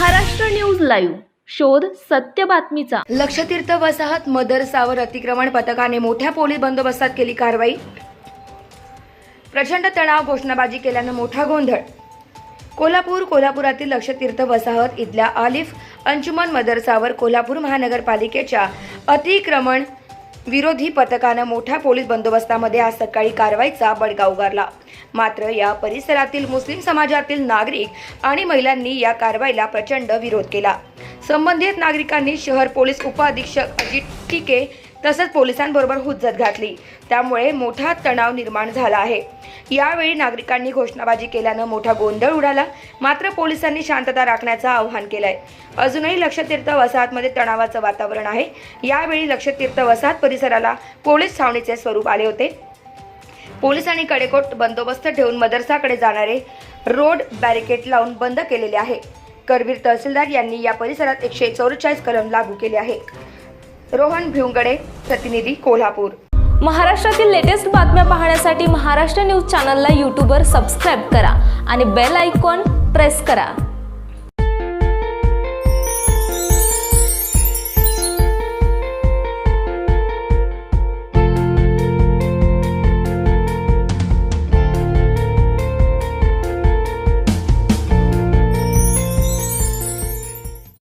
Maharashtra news live. शोध सत्य बातमीचा. लक्षतीर्थ वसाहत मदरसावर अतिक्रमण पथकाने मोठ्या पोलीस बंदोबस्तात केली कारवाई. प्रचंड तणाव घोषणाबाजी केल्यानं मोठा गोंधळ. कोल्हापूर कोल्हापुरातील लक्षतीर्थ वसाहत इथल्या आलिफ अंजुमन मदरसावर कोल्हापूर महानगरपालिकेच्या अतिक्रमण विरोधी पथकानं मोठ्या पोलीस बंदोबस्तामध्ये आज सकाळी कारवाईचा बडगा उगारला. मात्र या परिसरातील मुस्लिम समाजातील नागरिक आणि महिलांनी या कारवाईला प्रचंड विरोध केला. संबंधित नागरिकांनी शहर पोलीस उपअधीक्षक अजित टिके तसंच पोलिसांबरोबर हुज्जत घातली. त्यामुळे मोठा तणाव निर्माण झाला आहे. यावेळी नागरिकांनी घोषणाबाजी केल्यानं मोठा गोंधळ उडाला. मात्र पोलिसांनी शांतता राखण्याचं आवाहन केलंय. अजूनही लक्षतीर्थ वसाहतमध्ये तणावाचं वातावरण आहे. यावेळी लक्षतीर्थ वसाहत परिसराला पोलीस छावणीचे स्वरूप आले होते. पोलिसांनी कडेकोट बंदोबस्त ठेवून मदरसाकडे जाणारे रोड बॅरिकेड लावून बंद केलेले आहे. करवीर तहसीलदार यांनी या परिसरात एकशे चौवेचाळीस कलम लागू केले आहे रोहन भिवंगडे प्रतिनिधी कोल्हापूर. महाराष्ट्रातील लेटेस्ट बातम्या पाहण्यासाठी महाराष्ट्र न्यूज चॅनलला यूट्यूबवर सबस्क्राईब करा आणि बेल आयकॉन प्रेस करा.